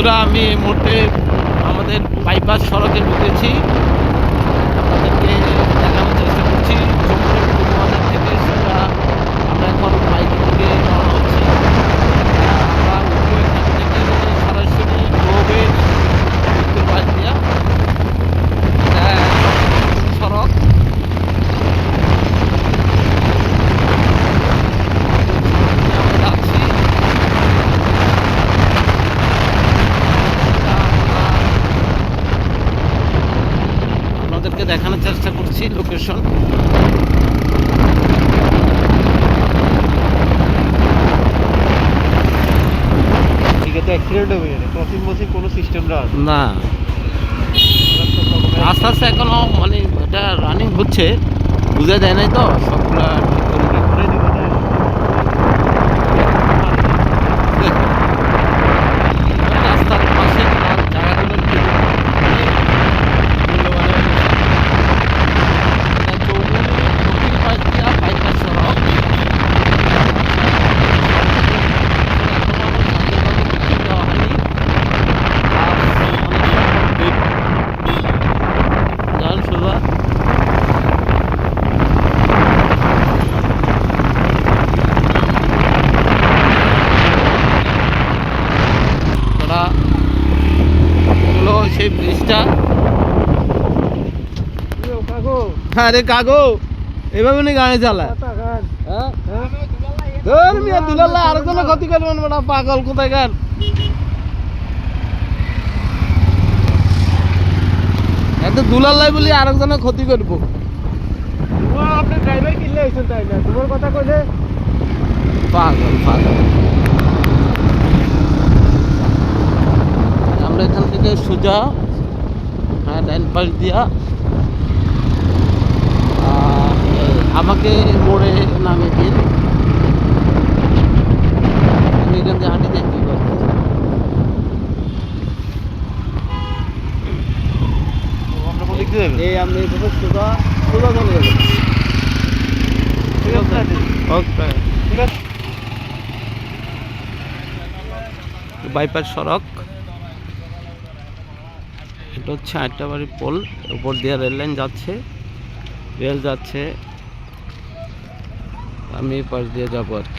বন্ধুরা আমি এই মুহূর্তে আমাদের বাইপাস সড়কে ঢুকেছি। আপনাদেরকে দেখানোর চেষ্টা করছি যমুনা টুকু বাজার থেকে সেটা আমরা এখন বাইকের দিকে রওনা হচ্ছি আমরা উঠবো এখান থেকে সরাসরি গোবের উত্তর পাশ দিয়া এটা সড়ক আমরা যাচ্ছি আপনাদেরকে দেখানোর চেষ্টা করছি লোকেশন এদিকে তো অ্যাক্সিডেন্ট হবে না ক্রসিং মসিং কোনো সিস্টেম না। আস্তে আস্তে এখনও মানে এটা রানিং হচ্ছে। বুঝে দেয় নাই তো সবগুলা সেই ব্রিজটা আরে কাগো এভাবে নি গাড়ি চালায়? হ্যাঁ। ধর মিয়া দুলাল্লাহ আরেকজনের ক্ষতি করবেন বেটা পাগল কোথায় গান এত দুলাল্লাই বলি আরেকজনের ক্ষতি করব। আপনি ড্রাইভার কিনলে হয়েছেন তাই না? তোমার কথা কইলে পাগল পাগল আমরা এখান থেকে সোজা হ্যাঁ ডাইন পাশ দিয়া। আমাকে মোড়ে নামে দিন। আমি এখান থেকে হাঁটি যাই কি করব যাবেন এই এভাবে সোজা সোজা চলে যাব ঠিক আছে? ওকে। ঠিক আছে বাইপাস সড়ক। এটা হচ্ছে আটটাবাড়ি পোল, উপর দিয়ে রেল লাইন যাচ্ছে। রেল যাচ্ছে, আমি পাশ দিয়ে যাব আর কি।